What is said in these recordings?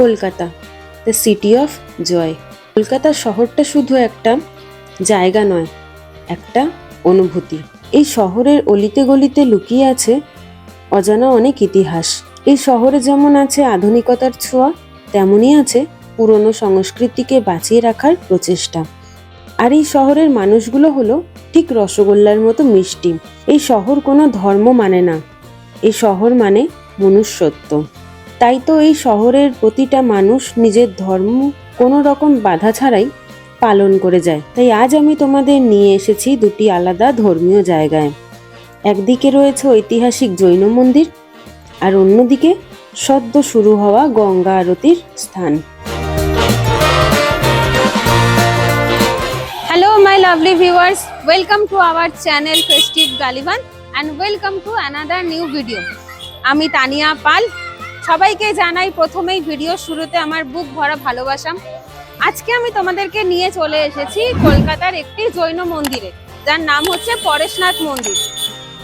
Kolkata the city of joy Kolkata শহরটা শুধু একটা জায়গা নয়, একটা অনুভূতি। এই শহরের অলিতে গলিতে লুকিয়ে আছে অজানা অনেক ইতিহাস। এই শহরে যেমন আছে আধুনিকতার ছোঁয়া, তেমনই আছে পুরনো সংস্কৃতিকে বাঁচিয়ে রাখার প্রচেষ্টা। আর এই শহরের মানুষগুলো হলো ঠিক রসগোল্লার মতো মিষ্টি। এই শহর কোনো ধর্ম মানে না, এই শহর মানে মনুষ্যত্ব। তাই তো এই শহরের প্রতিটা মানুষ নিজের ধর্ম কোনো রকম বাধা ছাড়াই পালন করে যায়। তাই আজ আমি তোমাদের নিয়ে এসেছি দুটি আলাদা ধর্মীয় জায়গায়। একদিকে রয়েছে ঐতিহাসিক জৈন মন্দির আর অন্যদিকে সদ্য শুরু হওয়া গঙ্গা আরতির স্থান। Hello my lovely viewers welcome to our channel festive গালিবান and welcome to another new video আমি তানিয়া পাল সবাইকে জানাই প্রথমেই ভিডিও শুরুতে আমার বুক ভরা ভালোবাসা। আজকে আমি তোমাদেরকে নিয়ে চলে এসেছি কলকাতার একটি জৈন মন্দিরে, যার নাম হচ্ছে পরেশনাথ মন্দির।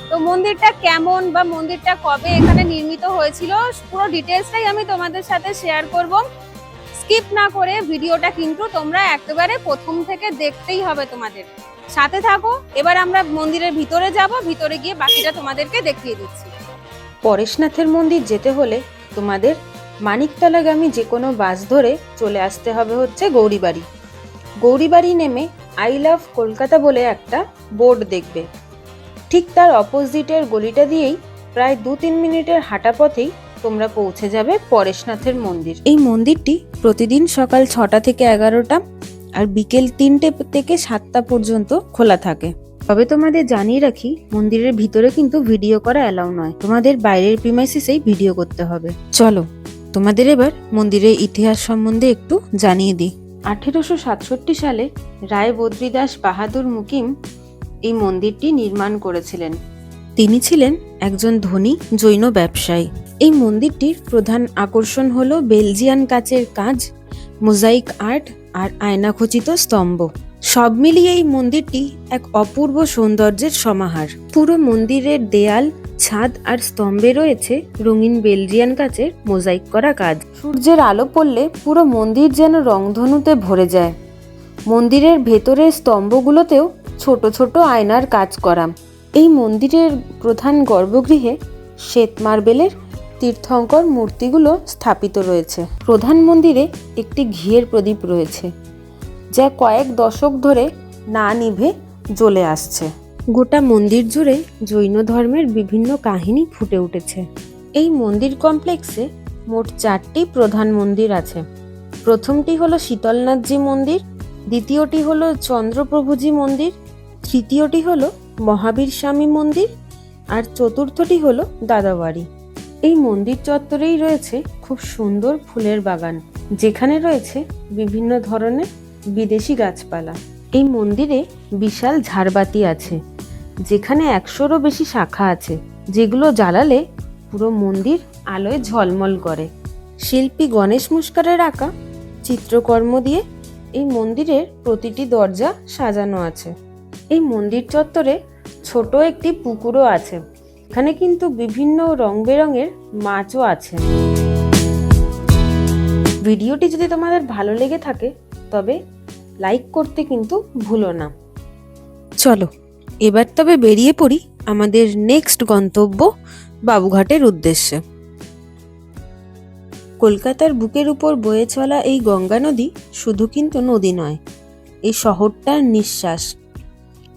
তো মন্দিরটা কেমন বা মন্দিরটা কবে এখানে নির্মিত হয়েছিল, পুরো ডিটেলসটাই আমি তোমাদের সাথে শেয়ার করব। স্কিপ না করে ভিডিওটা কিন্তু তোমরা একেবারে প্রথম থেকে দেখতেই হবে তোমাদের। সাথে থাকো, এবার আমরা মন্দিরের ভিতরে যাব, ভিতরে গিয়ে বাকিটা তোমাদেরকে দেখিয়ে দিচ্ছি। পরেশনাথের মন্দির যেতে হলে তোমাদের মানিকতলাগামী যে কোনো বাস ধরে চলে আসতে হবে হচ্ছে গৌরীবাড়ি। গৌরীবাড়ি নেমে আই লাভ কলকাতা বলে একটা বোর্ড দেখবে। ঠিক তার অপোজিটের গলিটা দিয়েই প্রায় দু তিন মিনিটের হাঁটা পথেই তোমরা পৌঁছে যাবে পরেশনাথের মন্দির। এই মন্দিরটি প্রতিদিন সকাল ছটা থেকে এগারোটা আর বিকেল তিনটে থেকে সাতটা পর্যন্ত খোলা থাকে। তবে তোমাদের জানিয়ে রাখি, মন্দিরের ভিতরে কিন্তু ভিডিও করা অ্যালাউ নয়। তোমাদের বাইরের প্রিমাইসিসেই ভিডিও করতে হবে। চলো, তোমাদের এবার মন্দিরের ইতিহাস সম্বন্ধে একটু জানিয়ে দিই। আঠেরোশো সাতষট্টি সালে রায় বদ্রীদাস বাহাদুর মুকিম এই মন্দিরটি নির্মাণ করেছিলেন। তিনি ছিলেন একজন ধনী জৈন ব্যবসায়ী। এই মন্দিরটির প্রধান আকর্ষণ হলো বেলজিয়ান কাচের কাজ মোজাইক আর্ট আর আয়নাখচিত স্তম্ভ। সব মিলিয়ে এই মন্দিরটি এক অপূর্ব সৌন্দর্যের সমাহার। পুরো মন্দিরের দেয়াল, ছাদ আর স্তম্ভে রয়েছে রঙিন বেলজিয়ান কাচের মোজাইক করা কাজ। সূর্যের আলো পড়লে পুরো মন্দির যেন রংধনুতে ভরে যায়। মন্দিরের ভেতরের স্তম্ভগুলোতেও ছোট ছোট আয়নার কাজ করা। এই মন্দিরের প্রধান গর্ভগৃহে শ্বেত মার্বেলের তীর্থঙ্কর মূর্তিগুলো স্থাপিত রয়েছে। প্রধান মন্দিরে একটি ঘিয়ের প্রদীপ রয়েছে। যা কয়েক দশক ধরে না নিভে জ্বলে আসছে। গোটা মন্দির জুড়ে জৈন ধর্মের বিভিন্ন কাহিনী ফুটে উঠেছে। এই মন্দির কমপ্লেক্সে মোট চারটি প্রধান মন্দির আছে। প্রথমটি হলো শীতলনাথজি মন্দির, দ্বিতীয়টি হলো চন্দ্রপ্রভুজি মন্দির, তৃতীয়টি হলো মহাবীর স্বামী মন্দির, আর চতুর্থটি হলো দাদাবাড়ি। এই মন্দির চত্বরেই রয়েছে খুব সুন্দর ফুলের বাগান, যেখানে রয়েছে বিভিন্ন ধরনের বিদেশি গাছপালা। এই মন্দিরে বিশাল ঝাড়বাতি আছে, যেখানে একশোরও বেশি শাখা আছে, যেগুলো জ্বালালে পুরো মন্দির আলোয় ঝলমল করে। শিল্পী গণেশ মুস্কারের আঁকা চিত্রকর্ম দিয়ে এই মন্দিরের প্রতিটি দরজা সাজানো আছে। এই মন্দির চত্বরে ছোট একটি পুকুরও আছে, এখানে কিন্তু বিভিন্ন রং বেরঙের মাছও আছে। ভিডিওটি যদি তোমাদের ভালো লেগে থাকে, তবে লাইক করতে কিন্তু ভুলো না। চলো, এবার তবে বেরিয়ে পড়ি আমাদের নেক্সট গন্তব্য বাবুঘাটের উদ্দেশ্যে। কলকাতার বুকের উপর বয়ে চলা এই গঙ্গা নদী শুধু কিন্তু নদী নয় এই শহরটার নিঃশ্বাস।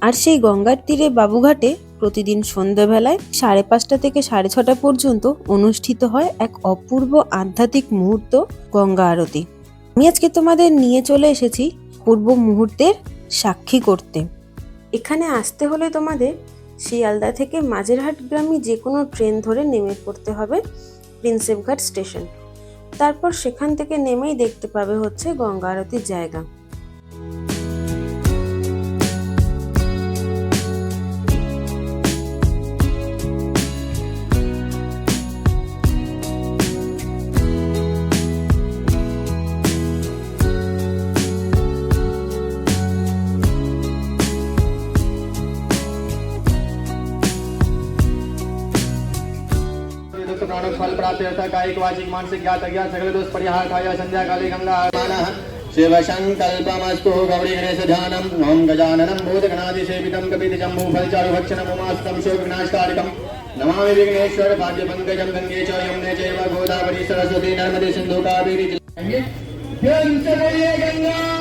আর সেই গঙ্গার তীরে বাবুঘাটে প্রতিদিন সন্ধ্যাবেলায় সাড়ে পাঁচটা থেকে সাড়ে ছটা পর্যন্ত অনুষ্ঠিত হয় এক অপূর্ব আধ্যাত্মিক মুহূর্ত গঙ্গা আরতি। আমি আজকে তোমাদের নিয়ে চলে এসেছি পূর্ব মুহূর্তের সাক্ষী করতে। এখানে আসতে হলে তোমাদের শিয়ালদা থেকে মাঝেরহাট গ্রামে যে কোনো ট্রেন ধরে নেমে পড়তে হবে প্রিন্সেপঘাট স্টেশন। তারপর সেখান থেকে নেমেই দেখতে পাবে হচ্ছে গঙ্গা আরতির জায়গা। प्राण फल प्राप्त कायिक वाचिक मानसिक ज्ञात अज्ञात सकल दोष परिहार खाय संध्या काले गंगा मानः शिव संकल्पमस्तु गौरी गणेश ध्यानम। ओम गजाननं भूतगणादि सेवितं कपित जम्बू फलचारु भक्षणं उमास्तं शोक विनाशकारकं नमामि विघ्नेश्वर भाग्य पंकजं गंगे च यमुने चैव गोदावरी सरस्वती नर्मदे सिंधु कावेरी गंगा।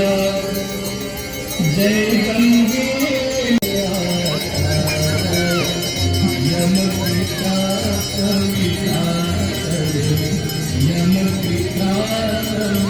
मैया यम कृपा कविता यम कृपा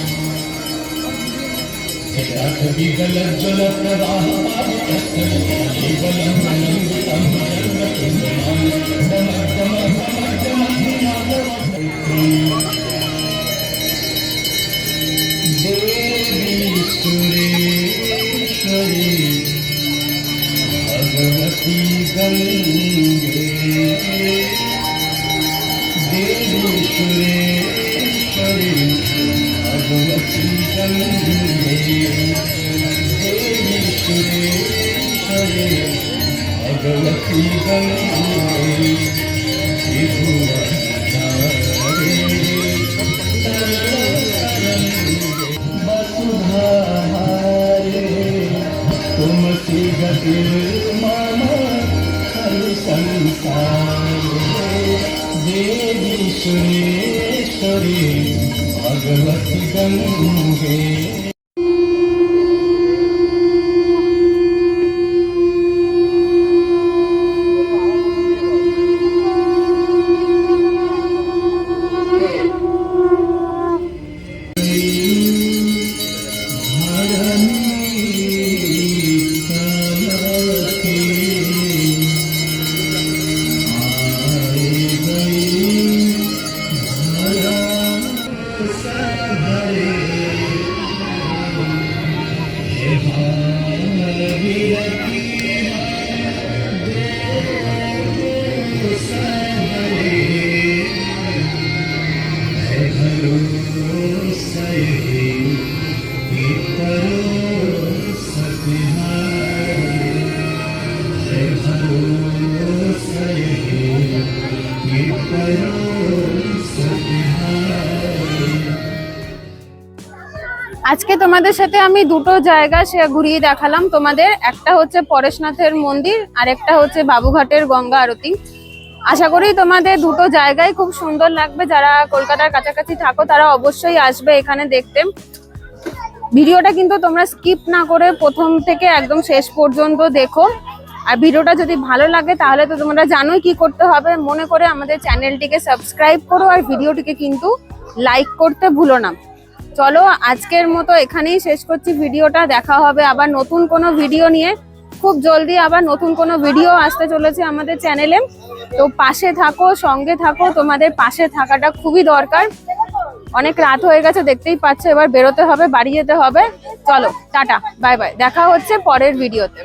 జల ప్రవాహ ভগবতী গঙ্গে বসুধারে তুমসি গতির মম হরি সংসারে দেবী সুরেশ্বরী Aunque வீரர் আজকে তোমাদের সাথে আমি দুটো জায়গা সে ঘুরিয়ে দেখালাম। তোমাদের একটা হচ্ছে পরেশনাথের মন্দির, আর একটা হচ্ছে বাবুঘাটের গঙ্গা আরতি। আশা করি তোমাদের দুটো জায়গায় খুব সুন্দর লাগবে। যারা কলকাতার কাছাকাছি থাকো, তারা অবশ্যই আসবে এখানে দেখতে। ভিডিওটা কিন্তু তোমরা স্কিপ না করে প্রথম থেকে একদম শেষ পর্যন্ত দেখো। আর ভিডিওটা যদি ভালো লাগে, তাহলে তো তোমরা জানোই কি করতে হবে। মনে করে আমাদের চ্যানেলটিকে সাবস্ক্রাইব করো, আর ভিডিওটিকে কিন্তু লাইক করতে ভুলো না। চলো আজকের মতো এখানেই শেষ করছি। ভিডিওটা দেখা হবে আবার নতুন কোনো ভিডিও নিয়ে। খুব জলদি আবার নতুন কোনো ভিডিও আসতে চলেছে আমাদের চ্যানেলে। তো পাশে থাকো, সঙ্গে থাকো। তোমাদের পাশে থাকাটা খুবই দরকার। অনেক রাত হয়ে গেছে, দেখতেই পাচ্ছ। এবার বেরোতে হবে, বাড়ি যেতে হবে। চলো, টাটা, বাই বাই। দেখা হচ্ছে পরের ভিডিওতে।